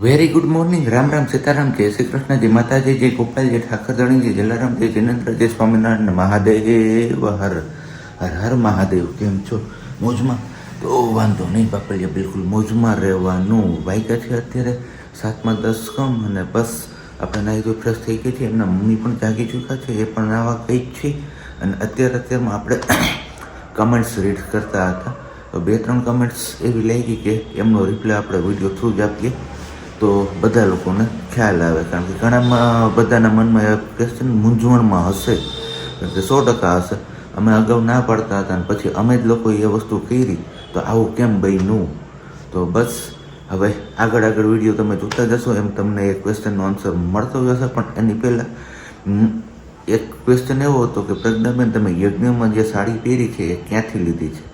Very good morning Ram Ram Sitaram. જય શ્રી કૃષ્ણ. જય માતાજી. જય ગોપાલ. જય ઠાકર ધણી. જય જલારામ. જય જિનેન્દ્ર. જય સ્વામિનારાયણ. મહાદેવ. હર હર હર મહાદેવ. કેમ છો? મોજમાં? તો વાંધો નહીં બાપલિયા. બિલકુલ મોજમાં રહેવાનું. વાગ્યા છે અત્યારે સાતમાં દસ કમ અને બસ આપણે નાહી તો ફ્રેશ થઈ ગઈ છે એમના મમ્મી પણ જાગી ચૂક્યા છે. એ પણ નાવા ગઈ જ છે. અને અત્યારે અત્યારમાં આપણે કમેન્ટ્સ રીડ કરતા હતા. તો બે ત્રણ કમેન્ટ્સ એવી લાગી કે એમનો રિપ્લાય આપણે વીડિયો થ્રુ જ આપીએ. તો બધા લોકોને ખ્યાલ આવે, કારણ કે ઘણામાં બધાના મનમાં એ ક્વેશ્ચન મૂંઝવણમાં હશે, કારણ કે સો ટકા હશે. અમે અગાઉ ના પાડતા હતા અને પછી અમે જ લોકોએ એ વસ્તુ કરી, તો આવું કેમ બન્યું? તો બસ, હવે આગળ આગળ વીડિયો તમે જોતા જશો, એમ તમને એ ક્વેશ્ચનનો આન્સર મળતો જશે પણ એની પહેલાં એક ક્વેશ્ચન એવો હતો કે પ્રજ્ઞાબેન, તમે યજ્ઞમાં જે સાડી પહેરી છે એ ક્યાંથી લીધી છે?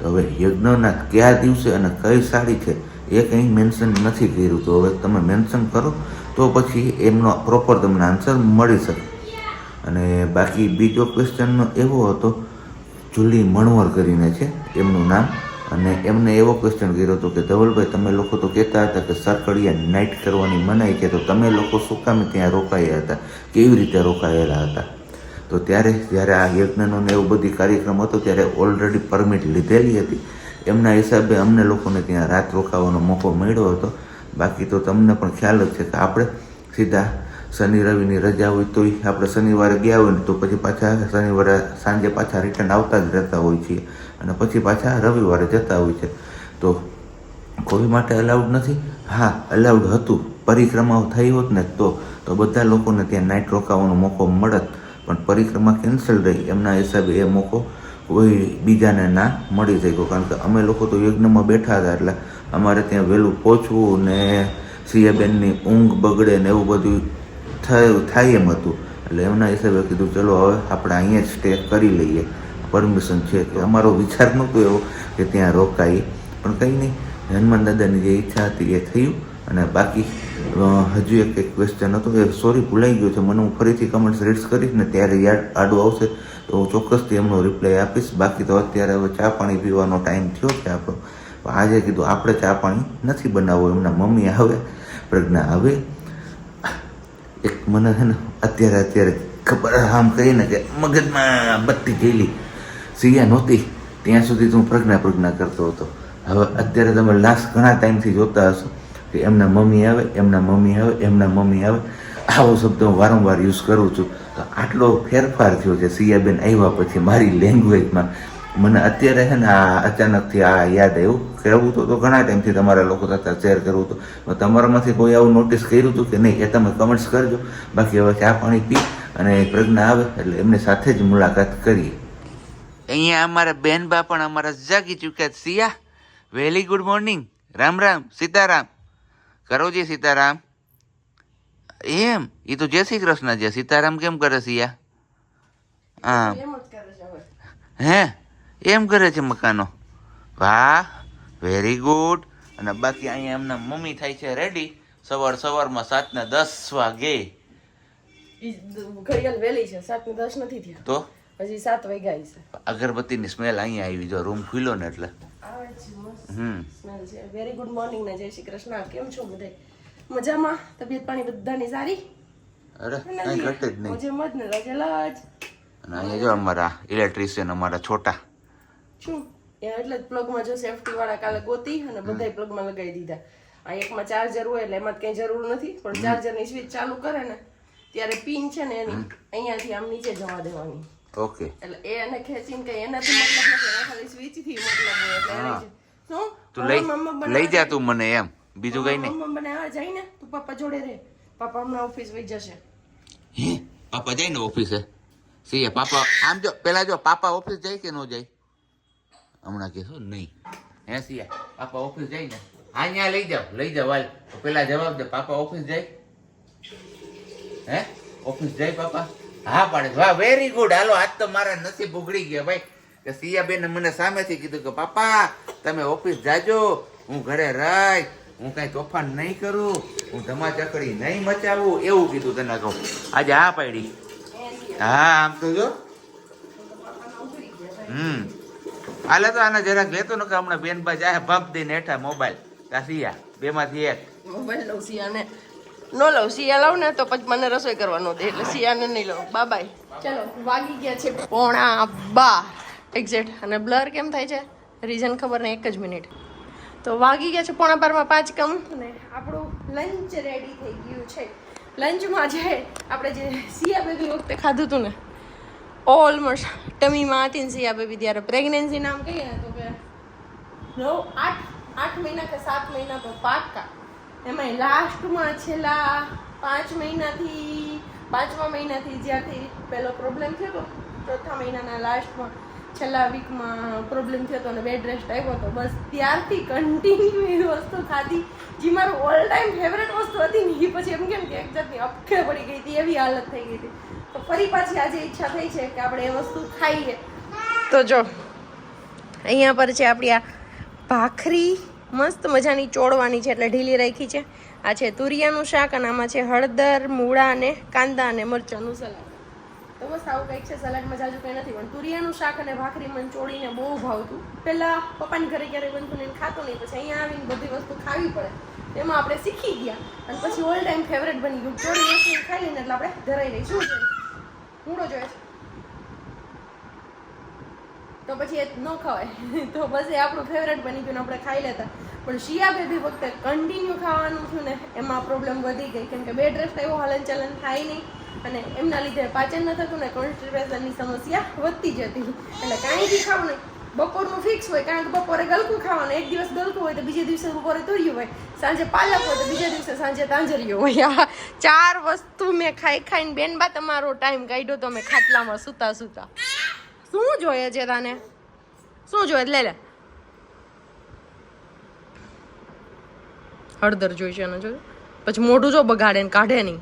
તો હવે યજ્ઞના કયા દિવસે અને કઈ સાડી છે? એ કંઈ મેન્શન નથી કર્યું. તો હવે તમે મેન્શન કરો, તો પછી એમનો પ્રોપર તમને આન્સર મળી શકે. અને બાકી બીજો ક્વેશ્ચનનો એવો હતો, જુલી મણવર કરીને છે, એમનું નામ. અને એમને એવો ક્વેશ્ચન કર્યો હતો કે, ધવલભાઈ, તમે લોકો તો કહેતા હતા કે સરકડિયા નાઇટ કરવાની મનાઈ છે, તો તમે લોકો શું કામે ત્યાં રોકાયા હતા? કેવી રીતે રોકાયેલા હતા? તો ત્યારે, જ્યારે આ યજ્ઞનો ને એવું બધી કાર્યક્રમ હતો, ત્યારે ઓલરેડી પરમિટ લીધેલી હતી. એમના હિસાબે અમને લોકોને ત્યાં રાત રોકાવાનો મોકો મળ્યો હતો. બાકી તો તમને પણ ખ્યાલ જ છે કે આપણે સીધા શનિ રવિની રજા હોય તોય આપણે શનિવારે ગયા હોય ને તો પછી પાછા શનિવારે સાંજે પાછા રિટર્ન આવતા જ રહેતા હોય છીએ અને પછી પાછા રવિવારે જતા હોય છે. તો કોઈ માટે અલાઉડ નથી? હા અલાઉડ હતું. પરિક્રમાઓ થઈ હોત ને તો તો બધા લોકોને ત્યાં નાઇટ રોકાવાનો મોકો મળત. પણ પરિક્રમા કેન્સલ રહી. એમના હિસાબે એ મોકો કોઈ બીજાને ના મળી શક્યો. કારણ કે અમે લોકો તો યજ્ઞમાં બેઠા હતા એટલે અમારે ત્યાં વહેલું પહોંચવું ને સિયાબેનની ઊંઘ બગડે ને એવું બધું થાય થાય એમ હતું. એટલે એમના હિસાબે કીધું, ચલો હવે આપણે અહીંયા જ સ્ટે કરી લઈએ. પરમિશન છે કે અમારો વિચાર નહોતો એવો કે ત્યાં રોકાઈએ. પણ કંઈ નહીં, હનુમાન દાદાની જે ઈચ્છા હતી એ થયું અને બાકી હજુ એક એક ક્વેશ્ચન હતો. એ સોરી ભૂલાઈ ગયો છે. મને હું ફરીથી કમેન્ટ્સ રીડ્સ કરીશ ને ત્યારે યાદ આડું આવશે. તો ચોક્કસથી એમનો રિપ્લાય આપીશ. બાકી તો અત્યારે હવે ચા પાણી પીવાનો ટાઈમ થયો છે આપણો. પણ આજે કીધું આપણે ચા પાણી નથી બનાવવું, એમના મમ્મી આવે, પ્રજ્ઞા આવે. એક મને છે ને અત્યારે અત્યારે ખબર આમ કહીને કે મગજમાં બત્તી ગયેલી સિયા નહોતી. ત્યાં સુધી હું પ્રજ્ઞા પ્રજ્ઞા કરતો હતો. હવે અત્યારે તમે લાસ્ટ ઘણા ટાઈમથી જોતા હશો કે એમના મમ્મી આવે, એમના મમ્મી આવે, એમના મમ્મી આવે. આવો શબ્દ હું વારંવાર યુઝ કરું છું. તો આટલો ફેરફાર થયો છે. સિયાબેન આવ્યા પછી મારી લેંગ્વેજમાં મને અત્યારે છે ને આ અચાનકથી આ યાદ આવ્યું. કહેવું તો તો ઘણા ટાઈમથી તમારા લોકો સાથે શેર કરવું હતું. તમારામાંથી કોઈ આવું નોટિસ કર્યું હતું કે નહીં એ તમે કમેન્ટ્સ કરજો. બાકી હવે ચા પાણી પી અને પ્રજ્ઞા આવે એટલે એમની સાથે જ મુલાકાત કરીએ. અહીંયા અમારા બેનબા પણ અમારા જાગી ચૂક્યા સિયા very good morning Ram Ram, Sitaram. કરોજી Sitaram. એમ? એ તો જય શ્રી કૃષ્ણ છે સીતારામ કેમ કરે છે આમ હે. એમ કરે છે મકાનો? વાહ વેરી ગુડ અને બાકી અહીંયા એમના મમ્મી થાય છે રેડી સવાર સવારમાં સાત ને દસ વાગે. ઈ ઘડિયાળ વહેલી છે સાત ને દસ નથી થયા. તો? હજી સાત વાગ્યા છે અગરબત્તીની સ્મેલ અહીંયા આવી જો રૂમ ખુલ્લો ને એટલે. હમ. વેરી ગુડ મોર્નિંગ ને જય શ્રી કૃષ્ણ. કેમ છો બધે મજામાં? તબિયત પાણી બધાની સારી? અરે કઈ ઘટે જ નહીં. મજામાં જ ને રજેલા જ અને અહીંયા જો અમારા ઇલેક્ટ્રિશિયન અમારા છોટા. શું? એટલે જ પ્લગમાં જો સેફટી વાળા કાલે ગોતી અને બધા પ્લગમાં લગાવી દીધા. આ એકમાં ચાર્જર હોય એટલે એમાં કઈ જરૂર નથી પણ ચાર્જરની સ્વિચ ચાલુ કરે ને ત્યારે પિન છે ને એની અહીંયાથી આમ નીચે જવા દેવાની. ઓકે. એટલે એ એને ખેંચીને કઈ એનાથી મતલબ નથી ખાલી સ્વિચથી મતલબ હોય એટલે શું? લઈ જા તું મને એમ. બીજું કઈ નહીં. મમ્મી બનાવવા જાય ને તું પપ્પા જોડે રહે પપ્પા હમણાં ઓફિસ વઈ જશે. હે? પાપા જાય ને ઓફિસે સીએ પાપા આમ જો પેલા જો પાપા ઓફિસ જાય કે ન જાય? હમણાં કહેશો નહીં. હે સિયા પાપા ઓફિસ જાય ને? હા ત્યાં લઈ જાઓ લઈ જાઓ હાલ. તો પેલા જવાબ દે પાપા ઓફિસ જાય? હે? ઓફિસ જાય પાપા હા પાડે છે. વાહ વેરી ગુડ હાલો આજ તો મારા નસીબ ઉઘડી ગયા ભાઈ. કે સિયાબેને મને સામેથી કીધું કે પાપા તમે ઓફિસ જાજો હું ઘરે રહી હું કઈ તોફાન નહીં કરું હું ધમાચકડી નહીં મચાવું એવું કીધું તને કહું આજે હા પાડી. હા આમ તો જો. હમ. હાલે તો આને જરાક લેતો ને કે હમણાં બેનબા જાય ભપ દઈને હેઠા મોબાઈલ. કાસિયા બેમાંથી એક. મોબાઈલ લઉં સિયાને નો લઉં સિયા લઉં ને તો પછી મને રસોઈ કરવાનો દે. એટલે સિયાને નહીં લઉં. બા બાય ચલો વાગી ગયા છે. પોણા બા એક્ઝેક્ટ અને બ્લર કેમ થાય છે? રીઝન ખબર નહીં એક જ મિનિટ તો વાગી ગયા છે પોણા બારમાં પાંચ કમ. અને આપણું લંચ રેડી થઈ ગયું છે. લંચમાં જે આપણે જે સિયા બેબી વખતે ખાધું હતું ને ઓલમોસ્ટ ટમીમાં હતી ને સિયા બેબી ત્યારે પ્રેગ્નન્સી નામ કહીએ ને તો કે નવ, આઠ આઠ મહિના કે સાત મહિના તો પાક્કા. એમાં લાસ્ટમાં છેલ્લા પાંચ મહિનાથી, પાંચમા મહિનાથી જ્યાંથી પહેલો પ્રોબ્લેમ થયો હતો ચોથા મહિનાના લાસ્ટમાં છેલ્લા વીકમાં પ્રોબ્લેમ થયો હતો અને બેડ રેસ્ટ આવ્યો હતો. બસ ત્યારથી કન્ટિન્યુ એ વસ્તુ ખાધી, જે મારું ઓલ ટાઈમ ફેવરેટ વસ્તુ હતી ને એ પછી એમ કેમ કે એક જાતની અપખે પડી ગઈ હતી, એવી હાલત થઈ ગઈ હતી. તો ફરી પાછી આજે ઈચ્છા થઈ છે કે આપણે એ વસ્તુ ખાઈએ. તો જો, અહીંયા પર છે આપણી આ ભાખરી, મસ્ત મજાની ચોળવાની છે એટલે ઢીલી રાખી છે. આ છે તુરિયાનું શાક અને આમાં છે હળદર, મૂળા અને કાંદા અને મરચાંનું સલાડ. તો બસ આવું કંઈક છે, સલાડમાં જાજુ કંઈ નથી, પણ તુરિયાનું શાક અને ભાખરી મને ચોળીને બહુ ભાવતું. પહેલાં પપ્પાની ઘરે ક્યારેય બનતું નહીં, ખાતું નહીં, પછી અહીંયા આવીને બધી વસ્તુ ખાવી પડે. એમાં આપણે શીખી ગયા. અને પછી ઓલ ટાઈમ ફેવરેટ બની ગયું. ચોળી વસ્તુ ખાઈ લઈને એટલે આપણે ધરાઈ રહી શું જોઈએ? મૂળો જોઈએ તો પછી એ ન ખવાય. તો બસ એ આપણું ફેવરેટ બની ગયું આપણે ખાઈ લેતા. પણ શિયા બેબી વખતે કન્ટિન્યુ ખાવાનું છું ને, એમાં પ્રોબ્લેમ વધી ગઈ. કેમ કે બે ડ્રેસ એવો હલન ચલન થાય નહીં. અને એમના લીધે પાચન ન થતું ને કોન્સ્ટિપેશનની સમસ્યા વધતી જતી. એટલે કાંઈ બી ખાવું નહીં. બપોરનું ફિક્સ હોય કારણ કે બપોરે ગલકું ખાવાનું, એક દિવસ ગલકું હોય તો બીજે દિવસે બપોરે તોર્યું હોય. સાંજે પાલક હોય તો બીજા દિવસે સાંજે તાંજરિયું હોય. આ ચાર વસ્તુ મેં ખાઈ ખાઈને બેન બા તમારો ટાઈમ કાઢ્યો તો મેં ખાટલામાં સૂતા સૂતા. શું જોઈએ છે તને? શું જોઈએ? લે લે. હળદર જોઈશે ને જોયું પછી મોઢું જો બગાડે ને કાઢે નહીં.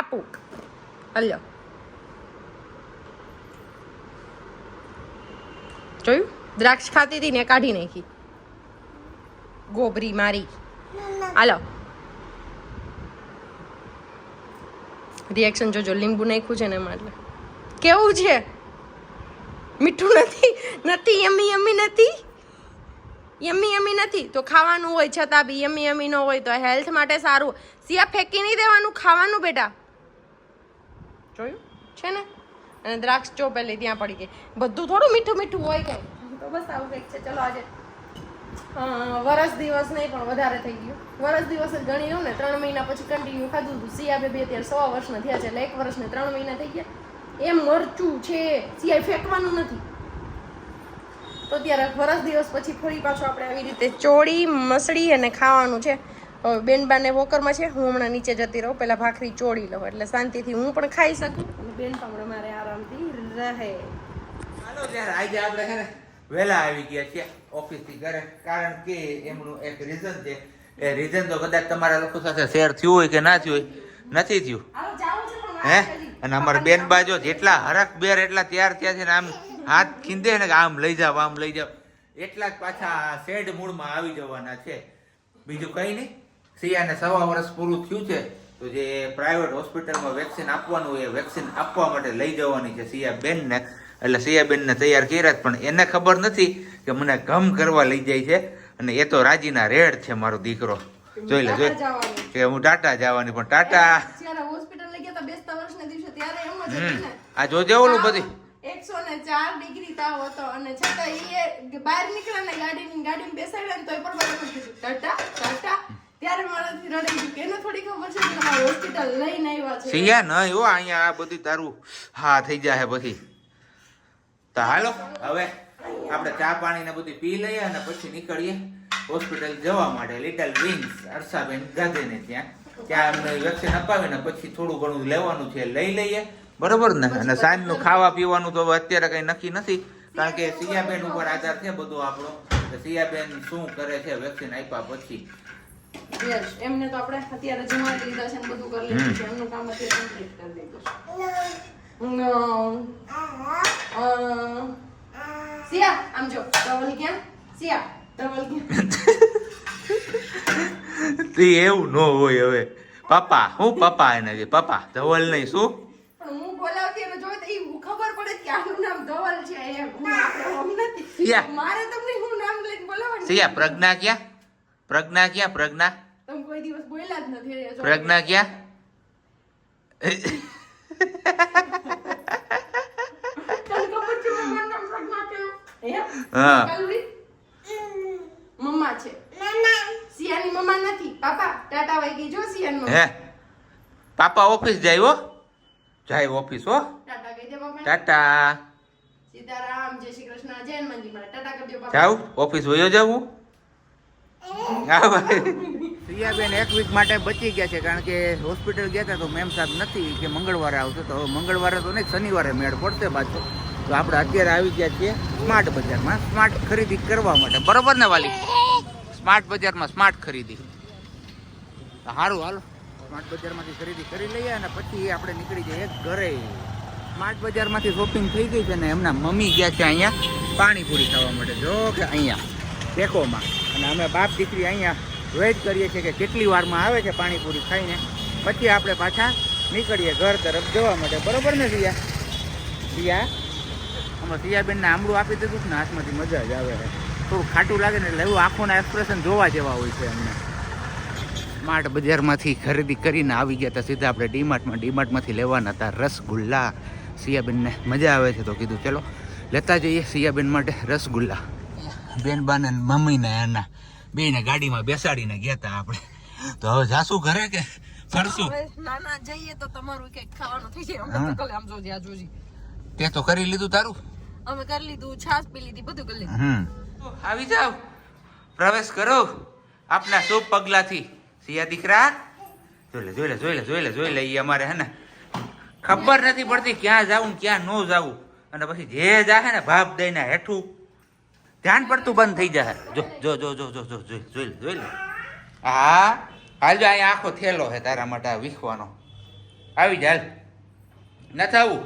આપું હલ્યો જોયું? દ્રાક્ષ ખાતી હતી ને કાઢી નાખી. ગોબરી મારી. હાલો. રિએક્શન જોજો લીંબુ નાખ્યું છે ને એમાં એટલે. કેવું છે? મીઠું નથી? નથી યમી યમી નથી? યમી યમી નથી? તો ખાવાનું હોય છતાં બી યમી યમી ન હોય તો હેલ્થ માટે સારું. સિયા ફેંકી નહીં દેવાનું ખાવાનું બેટા. જોયું? છે ને? અને દ્રાક્ષ પહેલી ત્યાં પડી ગઈ. બધું થોડું મીઠું મીઠું હોય કઈ તો બસ આવું કંઈક છે. ચલો આજે વરસ દિવસ નહીં, પણ વધારે થઈ ગયું. વરસ દિવસ જ ગણી લઉં ને, ત્રણ મહિના પછી કન્ટિન્યુ ખાધું હતું સિયા બેબી અત્યારે સવા વર્ષના થયા છે, એટલે એક વર્ષને ત્રણ મહિના થઈ ગયા. એમ મરચું છે. સિયા ફેંકવાનું નથી. તો ત્યારે વરસ દિવસ પછી ફરી પાછું આપણે આવી રીતે ચોળી, મસળી અને ખાવાનું છે. હવે બેનબાને વોકરમાં છે હું હમણાં નીચે જતી રહું પહેલાં ભાખરી ચોળી લઉં એટલે શાંતિથી હું પણ ખાઈ શકું. અને બેન પણ મારે આરામથી રહે. હાલો ત્યારે આજે આપણે છે ને વહેલા આવી ગયા છીએ ઓફિસથી ઘરે કારણ કે એમનું એક રીઝન છે. એ રીઝન તો કદાચ તમારા લોકો સાથે શેર થયું હોય કે ના થયું હોય નથી થયું. આવો જાવું છે પણ હે? અને અમારા બેન બાજો જેટલા હરખ બેર એટલા તૈયાર થયા છે ને આમ હાથ ખીંદે ને આમ લઈ જાવ આમ લઈ જાવ એટલા જ પાછા શેડ મૂડમાં આવી જવાના છે. બીજું કઈ નહીં. સિયાને સવા વર્ષ પૂરું થયું છે તો જે પ્રાઇવેટ હોસ્પિટલમાં વેક્સિન આપવાનું હોય એ વેક્સિન આપવા માટે લઈ જવાની છે સિયાબેનને એટલે સિયાબેનને તૈયાર કર્યા પણ એને ખબર નથી કે મને ગમ કરવા લઈ જાય છે અને એ તો રાજીના રેડ છે મારો દીકરો. જોઈ લે જોઈ. કે હું ટાટા જવાની પણ ટાટા આ જોજે ઓલું બધી. એકસો ને ચાર ડિગ્રી તાવ હતો અને છતાં એ બહાર નીકળ્યા ને ગાડીની ગાડીમાં બેસાડ્યા ને તોય પણ બરાબર ટાટા ટાટા. ત્યારે મારાથી રડાઈ અહીંયા આ બધું તારું હા થઈ જાય પછી. તો હાલો, હવે આપણે ચા પાણી બધું પી લઈએ અને પછી નીકળીએ હોસ્પિટલ જવા માટે. લિટલ વિંગ્સ હર્ષાબેન ગાંધીને ત્યાં. ત્યાં અમને વેક્સિન અપાવીને પછી થોડું ઘણું લેવાનું છે, લઈ લઈએ. બરોબર ને? અને સાંજનું ખાવા પીવાનું તો અત્યારે કઈ નક્કી નથી. કારણ કે સિયાબેન ઉપર આધાર છે બધું આપણો. સિયાબેન શું કરે છે, વેક્સિન આપ્યા પછી Yes, એમને તો આપણે અત્યારે જમાડી લીધા છે ને બધું કરી લીધું છે. એમનું કામ અત્યારે કમ્પ્લીટ કરી દીધું છે. અ, અ, સિયા આમ જો ટવલ ક્યાં? સિયા ટવલ ક્યાં? તે એવું ન હોય હવે. પપ્પા હું પપ્પા એને કે પપ્પા ધવલ નહીં શું? પણ હું બોલાવતી એને જોઈ તો એ ખબર પડે કે આનું નામ ધવલ છે. એમ હું આપણે નથી. મારે તમને હું નામ લઈને બોલાવવાનું સિયા પ્રજ્ઞા ક્યાં? પ્રજ્ઞા ક્યાં? પ્રજ્ઞા? તમે કોઈ દિવસ બોલ્યા જ નથી પ્રજ્ઞા ક્યાં? હે? મમ્મા છે. સિયાની મમ્મા નથી. પાપા ટાટા વાઈ ગઈ જો સિયાની મમ્મા. હે? પાપા ઓફિસ જાય હો. જાય ઓફિસ હો. ટાટા કહી દે મમ્મા. ટાટા. સીતારામ જય શ્રી કૃષ્ણ. જય હનુમાનજી. મારા ટાટા કરજો દો પાપા. જાવ ઓફિસ વયો જાવું હા ભાઈ. પ્રિયાબેન એક વીક માટે બચી ગયા છે, કારણ કે હોસ્પિટલ ગયા હતા તો મેમ સાહેબ નથી કે મંગળવારે આવશે તો મંગળવારે તો નહીં, શનિવારે મેળ પડશે પાછો. તો આપણે અત્યારે આવી ગયા છીએ સ્માર્ટ બજારમાં સ્માર્ટ ખરીદી કરવા માટે. બરોબર ને વાલી? સ્માર્ટ બજારમાં સ્માર્ટ ખરીદી. સારું હાલો. સ્માર્ટ બજારમાંથી ખરીદી કરી લઈએ અને પછી આપણે નીકળી જઈએ ઘરે. સ્માર્ટ બજારમાંથી શોપિંગ થઈ ગઈ છે ને એમના મમ્મી ગયા છે અહીંયા પાણીપુરી ખાવા માટે. જો કે અહીંયા, ટેકોમાં. અને અમે બાપ દીકરી અહીંયા વેઇટ કરીએ છીએ કે કેટલી વારમાં આવે છે પાણીપુરી ખાઈને. પછી આપણે પાછા નીકળીએ ઘર તરફ જવા માટે. બરોબર ને સિયા સિયા હમણાં સિયાબેનને આમળું આપી દીધું છે ને હાથમાંથી મજા જ આવે છે. થોડું ખાટું લાગે ને એટલે એવું આંખોના એક્સપ્રેશન જોવા જેવા હોય છે એમને. સ્માર્ટ બજારમાંથી ખરીદી કરીને આવી ગયા હતા. સીધા આપણે ડીમાર્ટમાં. ડીમાર્ટમાંથી લેવાના હતા રસગુલ્લા. સિયાબેનને મજા આવે છે તો કીધું ચલો લેતા જઈએ સિયાબેન માટે રસગુલ્લા. બેન બાને ને મમ્મીને એના. બેને ગાડીમાં બેસાડીને ગયા હતા આપણે. તો હવે જાશું ઘરે કે ફરશું? નાના જઈએ તો તમારું કંઈક ખાવાનું થઈ જાય. અમે તો કલે આમ જોજે આ જોજી. તે તો કરી લીધું તારું? અમે કરી લીધું છાસ પી લીધી બધું કરી લીધું. હમ. આવી જાવ પ્રવેશ કરો. આપના શુભ પગલાથી. સિયા દીકરા જોઈ લે જોઈ લે જોઈ લે જોઈ લે જોઈ લે એ અમારે હે ને? ખબર નથી પડતી ક્યાં જાવું ને ક્યાં ન જાવું અને પછી જે જાહે ને ભાપ દઈને હેઠું ધ્યાન પડતું બંધ થઈ જાય જો જો જો જો જો જો જોઈ જોઈ જોઈ લે હા, હાલ જો અહીંયા આખો થેલો છે તારા માટે વીખવાનો. આવી જાય નથી આવું?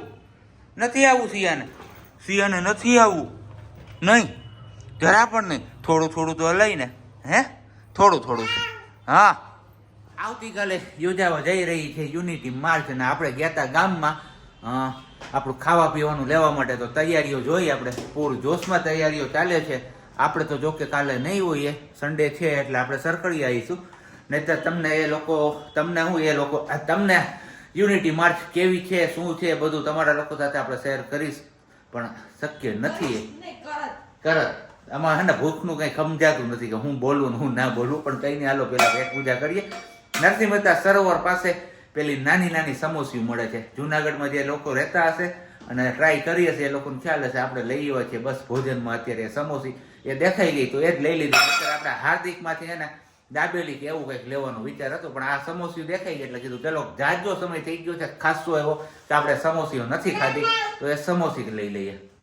નથી આવું સિયાને? સિયાને નથી આવું? નહીં. જરા પણ નહીં. થોડું થોડું તો લઈને હે? થોડું થોડું. હા. આવતીકાલે યોજાવા જઈ રહી છે યુનિટી માર્ચ અને આપણે ગયા હતા ગામમાં. આપણું ખાવા પીવાનું લેવા માટે તો તૈયારીઓ જોઈ આપણે. પૂર જોશમાં તૈયારીઓ ચાલે છે. આપણે તો જોકે કાલે નહીં હોઈએ સન્ડે છે એટલે આપણે સરકડી આવીશું. નહીતર તમને એ લોકો તમને હું એ લોકો આ તમને યુનિટી માર્ચ કેવી છે શું છે બધું તમારા લોકો સાથે આપણે શેર કરીશ. પણ શક્ય નથી એ. કરત. આમાં હે ને ભૂખનું કંઈ સમજાતું નથી કે હું બોલું ને હું ના બોલું. પણ કંઈ નહીં હાલો પેલા પેટ પૂજા કરીએ. નરસિંહ મહેતા સરોવર પાસે પેલી નાની નાની સમોસીઓ મળે છે. જુનાગઢમાં જે લોકો રહેતા હશે અને ટ્રાય કરી હશે એ લોકોને ખ્યાલ હશે, આપણે લઈ આવ્યા છીએ. બસ ભોજનમાં અત્યારે સમોસી એ દેખાઈ ગઈ તો એ જ લઈ લીધી. અત્યારે આપણે હાર્દિકમાંથી છે ને દાબેલી કે એવું કંઈક લેવાનો વિચાર હતો, પણ આ સમોસીઓ દેખાઈ ગઈ એટલે કીધું, ચલો, જાજો, સમય થઈ ગયો છે ખાસો એવો. તો આપણે સમોસીઓ નથી ખાધી, તો એ સમોસી લઈ લઈએ.